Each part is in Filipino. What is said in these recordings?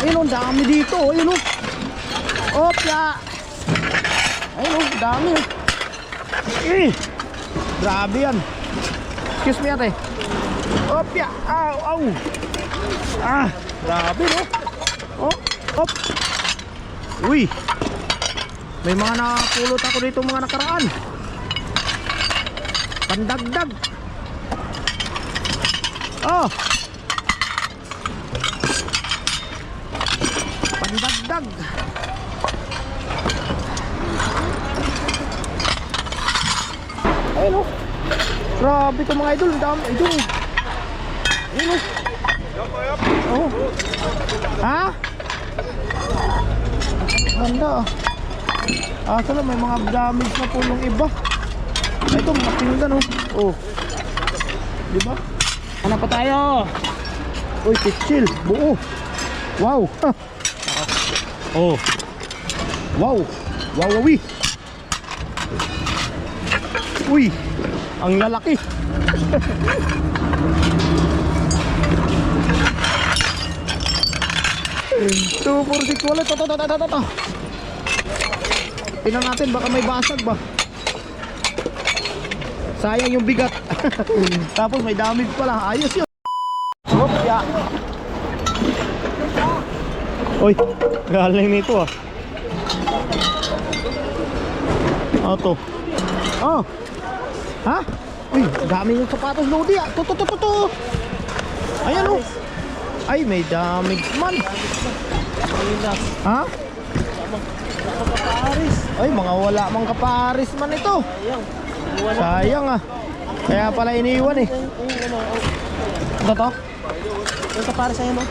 Ayun o, ang dami dito. oh. Ayun o. Opya. Ayun o, dami. oh. Eh, grabe yan. Excuse me ate. Opya. Aw, aw. Ah, grabe no. Oh, op. Uy. May mga napulot ako dito mga nakaraan. Pandagdag. Oh. Pandagdag. Ayun oh. Grabe to mga idol, ang dami idol. Ayun oh. Oh. Ha? Ganda ah. Ah, may mga damage na po yung iba. Ito, mga pinggan oh. Oh. Di ba? Ano pa tayo? Uy, chill. Buo. Wow. oh. Wow. Wow, wawi. Uy, ang lalaki. Two, four, six, wallet. Toto, toto, toto, toto. Tingnan natin, baka may basag ba? Sayang yung bigat. Tapos may damage pala. Ayos yun. Hop, ya. Uy, galing nito ah. Ano to? Oh. Ha? Uy, dami yung sapatos Lodi ah. To, to, to, to, to. Ayan oh. Ay, may damage man. Ha? Ay, mga wala mang kaparis man ito. Sayang ah. Kaya pala iniwan eh. Ito to? Yung kapara sa'yo mo?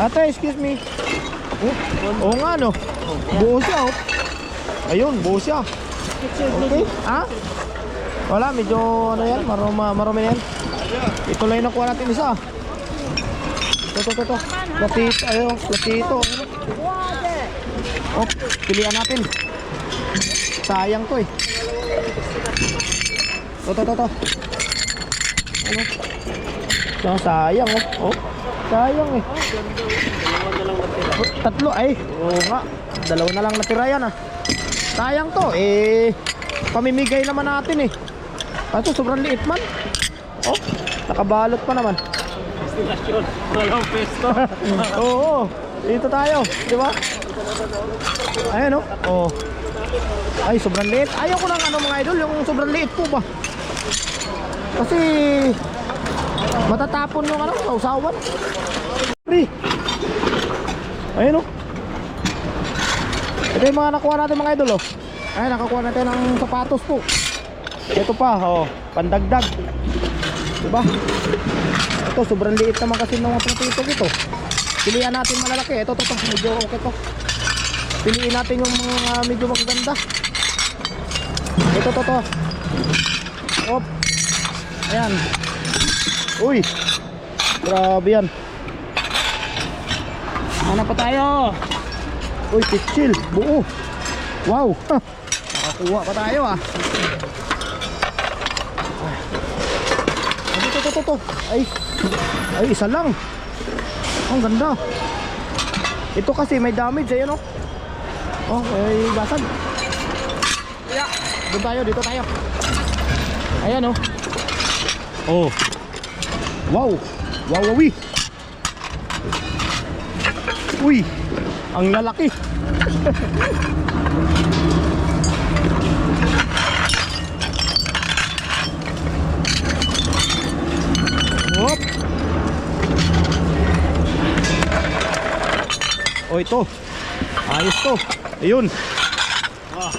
Ate, excuse me. Oh, oo nga no. Buo siya oh. Ayun, buo siya. Okay. Ha? Wala, medyo ano yan, maroma, marumi na yan. Ito lang yung nakuha natin isa. Ito, ito, ito, ito. Platito, ayun, platito. Oh, pilihan natin. Sayang to eh. Ito, ito, ito. Ano? Sayang oh. Oh, sayang eh. Oh, Tatlo ay, oo nga. Dalawa na lang natira yan ah. Sayang to eh. Pamimigay naman natin eh. Kaso sobrang liit man. Oh, nakabalot pa naman. Destinasyon. Walang pesto. Oo, dito tayo, di ba? Ayan oh. Oh. Ay, sobrang liit. Ayaw ko ng ano mga idol, yung sobrang liit po ba? Kasi matatapon yung ano, sausawan. Pre. Ayan oh. Ito yung mga nakuha natin mga idol oh. Ay, nakakuha natin ng sapatos po. Ito pa, oh, pandagdag. Diba? Ito, sobrang liit naman kasi ng mga pangtitog ito. Pilihan natin malalaki. Ito, ito, ito. Medyo okay to. Piliin natin yung mga medyo magaganda. Ito, ito, ito. Op. Ayan. Uy. Grabe yan. Ano pa tayo? Uy, chill. Buo. Wow. Nakakuha pa tayo ah. Ano to, to, to, to? Ay, ay, isa lang. Ang ganda. Ito kasi may damage, ayan oh. Oh, ay basag. Yeah. Doon tayo, dito tayo. Ayan oh. Oh. Wow. Wow, wawi. Uy, ang lalaki. Hop. Oh, ito. Ayos to. Ayun. Ah.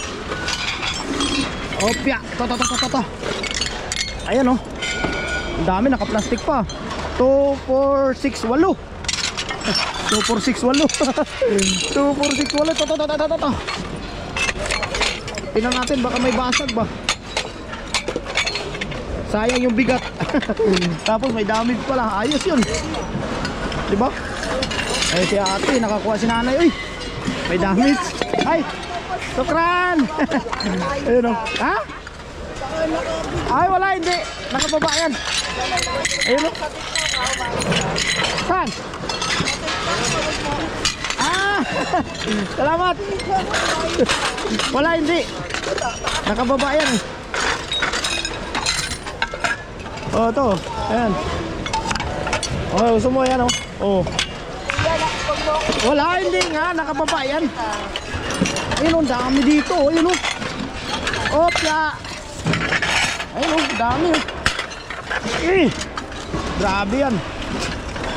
Opya. Ito, ito, ito, ito, ito. Ayan oh. Ang dami, naka-plastic pa. 2, 4, 6, 8. 2, 4, 6, 8. 2, 4, 6, 8. Ito, ito, ito, ito, ito, ito. Tingnan natin, baka may basag ba. Sayang yung bigat. Tapos may damage pala. Ayos yun. Di ba? Ay si ate, nakakuha si nanay. Uy, may damage. Ay, sukran. Ayun o. Ha? Ay, wala, hindi. Nakababa yan. Ayun o. Saan? Salamat. Wala hindi. Nakababa yan eh. Oh, to. Ayan. Oh, gusto mo yan oh. Oh. Wala hindi nga, nakababa yan. Ayun, oh, ang dami dito. oh, Ayun, oh. Opya. Ayun, oh, dami. oh. Eh. Grabe yan.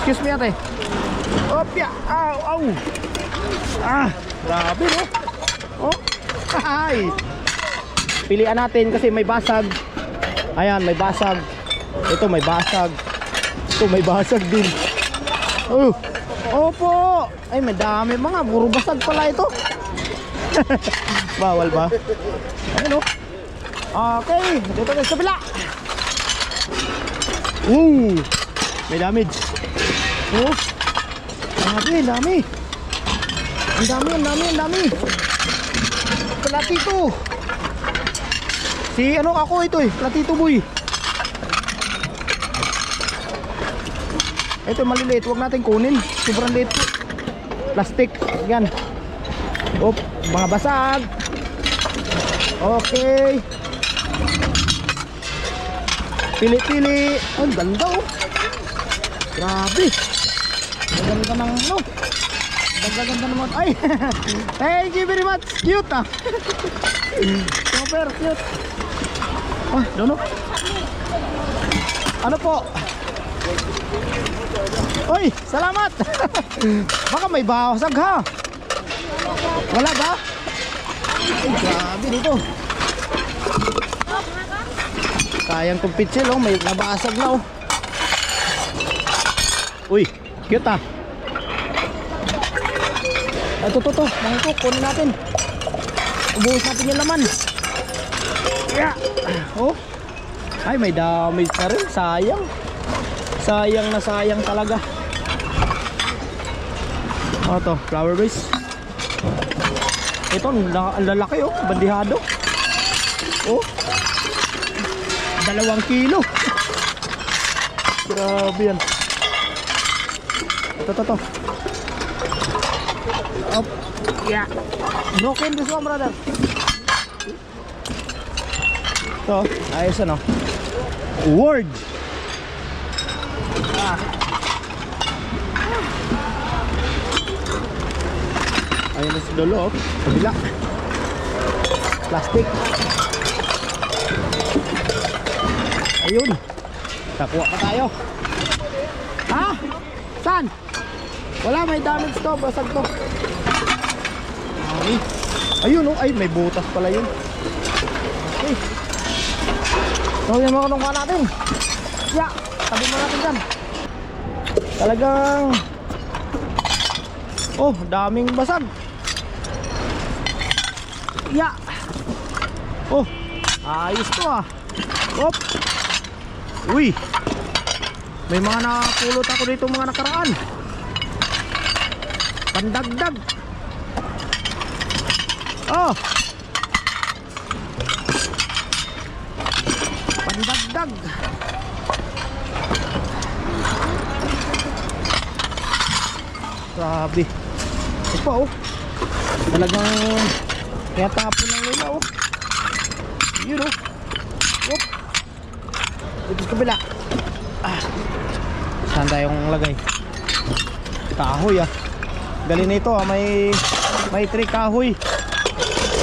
Excuse me ate. Opya. Aw, aw. Ah, grabe no. Oh. Ay. Pilian natin kasi may basag. Ayan, may basag. Ito may basag. Ito may basag din. Oh. Opo. Ay, may dami mga puro basag pala ito. Bawal ba? Ayun oh. Okay, dito tayo sa bila. Ooh, may damage. Oh, ang dami. Ang dami, ang dami, ang dami. Platito. Si ano ako ito eh, platito boy. Ito maliliit, wag natin kunin. Sobrang liit. Plastic, yan. Op, mga basag. Okay. Pili-pili. Ang ganda oh. Grabe. Ang ganda ng ano. Ang ganda naman. Ay. Thank you very much. Cute ah. Super cute. Ah, dono. Ano po? Oy, salamat. Baka may basag ha. Wala ba? Ay, grabe dito. Sayang tong pitsil oh, may nabasag na oh. Uy, cute ah. Ito to to, mangkok, kunin natin. Ubuhos natin yung laman. Yeah. Oh. Ay, may damage na rin. Sayang. Sayang na sayang talaga. Oh, to, flower base. Ito, ang lalaki oh, bandihado. Oh. Dalawang kilo. Grabe yan. Ito, ito, ito. Up. Yeah. Broken this one, brother. Ito, ayos ano. Word. Ah. Ayun na si Lolo, oh. Kabila. Plastic. Ayun. Kakuha pa tayo. Ha? Saan? Wala, may damage to. Basag to. Ay. Ayun, oh. Ay, may butas pala yun. Okay. Tawin mo nung natin. Ya, tabi mo natin dyan. Talagang Oh, daming basag. Ya. Oh, ayos to ah. Op. Uy. May mga napulot ako dito mga nakaraan. Pandagdag. Oh. Pandagdag. Grabe. Ito oh. Talagang kaya tapon lang nila oh. Yun oh. Dito sa kabila. Ah. Saan tayong lagay? Kahoy ah. Galing nito ah. May may tray kahoy.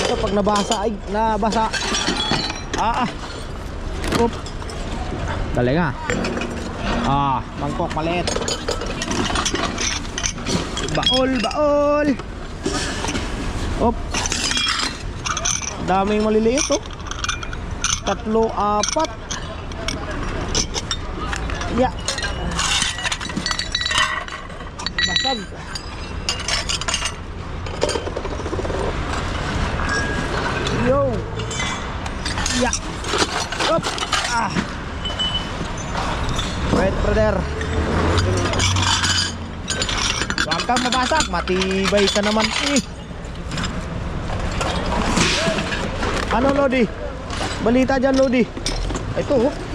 Ito pag nabasa ay nabasa. Ah ah. Oop. Galing ah. Ah, mangkok maliit. Baol, baol. Op. Daming maliliit oh. Tatlo, apat. Ya. Basag. Yo. Ya. Op. Ah. Wait, brother. Huwag kang mabasak, matibay ka naman eh. Ano Lodi? Balita dyan Lodi. Oh.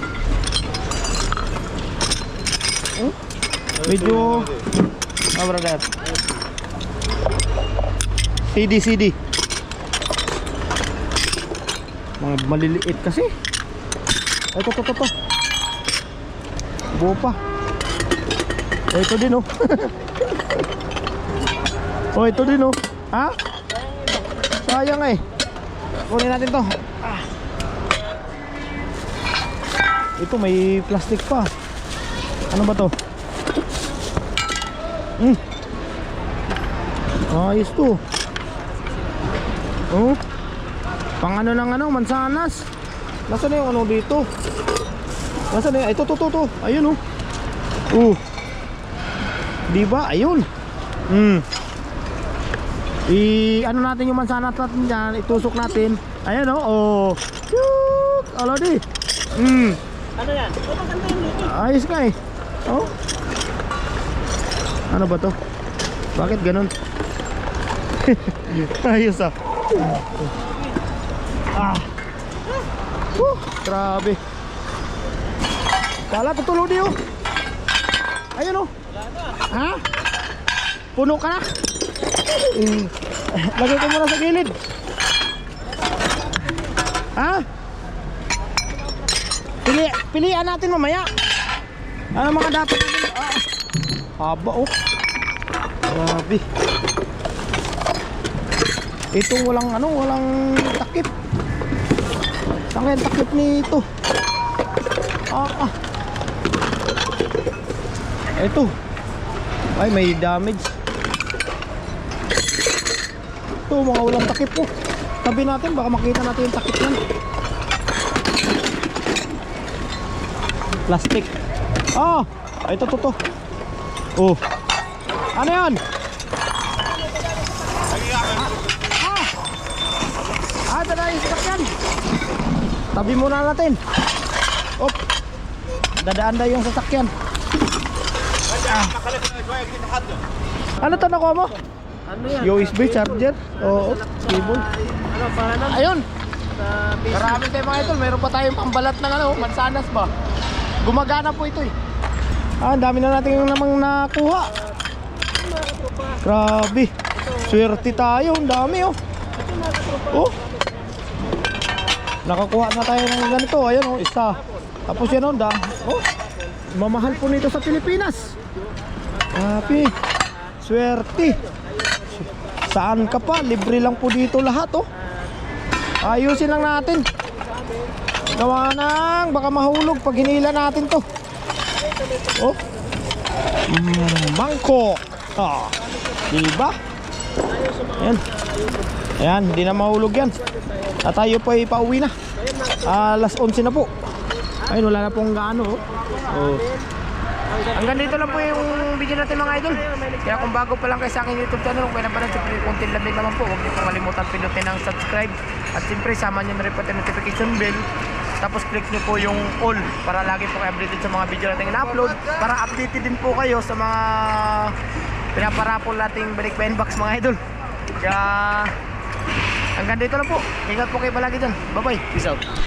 Medyo... Ah brother. CD, CD. Mga maliliit kasi. Ito, ito, ito, ito. Buo pa. Oh, ito din oh. oh, ito din oh. Ha? Sayang eh. Kunin natin to. Ito may plastic pa. Ano ba to? Hmm. Ayos to. Oh. Pang ano ng ano, mansanas. Nasaan na yung ano dito? Nasaan na yung, ito, to, to, to. Ayun oh. Oh. Di ba? Ayun. Hmm. I ano natin yung mansanas natin diyan, itusok natin. Ayan oh. Oh. Ala di. Hmm. Ano yan? Luto. Ayos ka eh. Oh. Ano ba to? Bakit ganun? Ayos ah. Ah. Whew, grabe. Kala tutulo di oh. Ayun oh. Ha? Puno ka na? Mm. Lagay ko muna sa gilid. Ha? Pili, pilihan natin mamaya. Ano mga dapat natin? Ah, haba oh. Grabe. Itong walang ano, walang takip. Saan kaya takip nito? Ah, ah. Ito. Ay, may damage. Ito, mga walang takip po. Tabi natin, baka makita natin yung takip yan. Plastic. Ah! Ito, to, to. Oh. Ano yan? Ah! Ah, na yung sasakyan. Tabi muna natin. Op. Dadaan na yung sasakyan. Ah. Ano to nakuha mo? Ano yan? USB charger? Oo, cable. Ano, para na Ayun, marami tayo mga idol. Meron pa tayong pambalat ng ano, mansanas ba? Gumagana po ito eh. Ah, dami na natin namang nakuha. Grabe. Swerte tayo, ang dami oh. Oh. Nakakuha na tayo ng ganito. Ayan oh, isa. Tapos yan oh. Oh. Mamahal po nito sa Pilipinas. Grabe. Swerte. Saan ka pa? Libre lang po dito lahat oh. Ayusin lang natin. Gawa nang baka mahulog pag hinila natin to. Oh. Mm, Bangkok. Ah. Diba? Ayan. Ayan, hindi na mahulog yan. At tayo po ay pauwi na. Alas 11 na po. Ayun, wala na pong gaano. Oh. Oh. Hanggang dito lang po yung video natin mga idol. Kaya kung bago pa lang kayo sa akin YouTube channel, kung kaya na pa rin siyempre kunting lamig naman po. Huwag niyo pong kalimutan pinutin ang subscribe. At siyempre sama niyo na rin po yung notification bell. Tapos click niyo po yung all para lagi po kayo updated sa mga video natin na-upload. Para updated din po kayo sa mga pinaparapol nating balik box mga idol. Kaya hanggang dito lang po. Ingat po kayo palagi dyan. Bye bye. Peace out.